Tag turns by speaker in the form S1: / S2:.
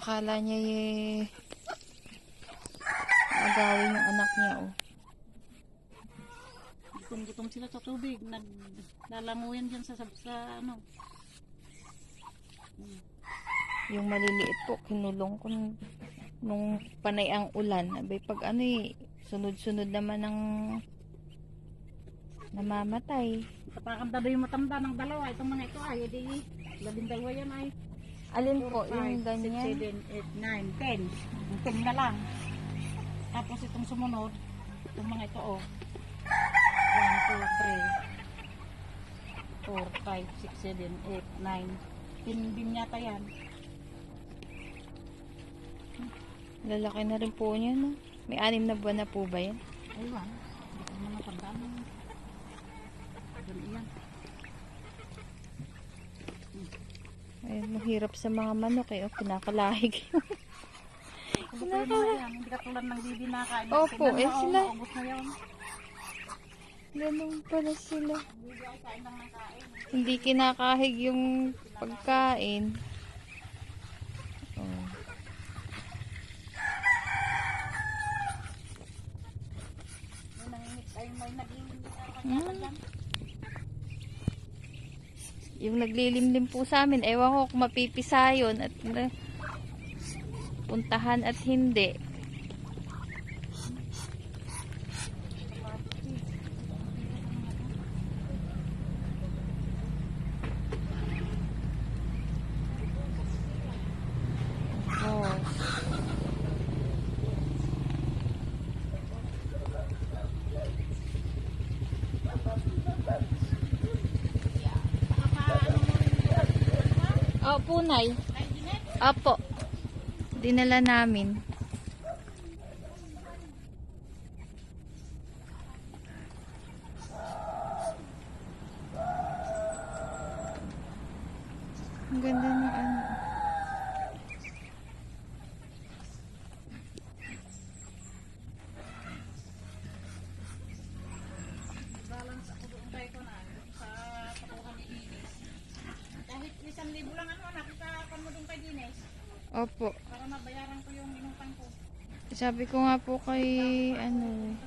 S1: Akala niya eh, agawin yung anak niya oh.
S2: Gutom-gutom sila sa tubig. Naglalanguyan dyan sa, sa, sa ano.
S1: Yung maliliit po, kinulong ko nung, panay ang ulan. Abay, pag ano eh, sunod-sunod naman ng namamatay.
S2: Kapag ang yung matanda ng dalawa, itong mga ito ay, hindi, labing dalawa yan ay.
S1: Alin po, yung
S2: 5,
S1: ganyan?
S2: 6, 7, 8, 9, 10. Yung 10 na lang. Tapos itong sumunod, itong mga ito oh. 1, 2, 3, 4, 5, 6, 7, 8, 9. 10 din yata yan.
S1: Lalaki na rin po niya, no? May anim na buwan na po ba yan?
S2: Aywan. Hindi ko naman natandaan. Ganun yan.
S1: Ay, mahirap sa mga manok eh. Oh, kinakalahig.
S2: Mga yan, hindi katulad ng bibi na kain.
S1: Opo, eh, sila.
S2: yun.
S1: Ganun pala sila. Hindi kinakahig yung pagkain. Oh.
S2: May nangingit ay may nagingit
S1: Hmm.
S2: ay dyan.
S1: Yung naglilimlim po sa amin, ewan ko kung mapipisa yun at puntahan at hindi. Oh. Opo, Nay. Opo. Dinala namin. Ang ganda ng ano.
S2: Balance ako doon tayo ko na sa pakuha ni Ines. Kahit isang libo lang ano, kay Ines
S1: Opo.
S2: para mabayaran ko yung inutang ko.
S1: Sabi ko nga po kay ano,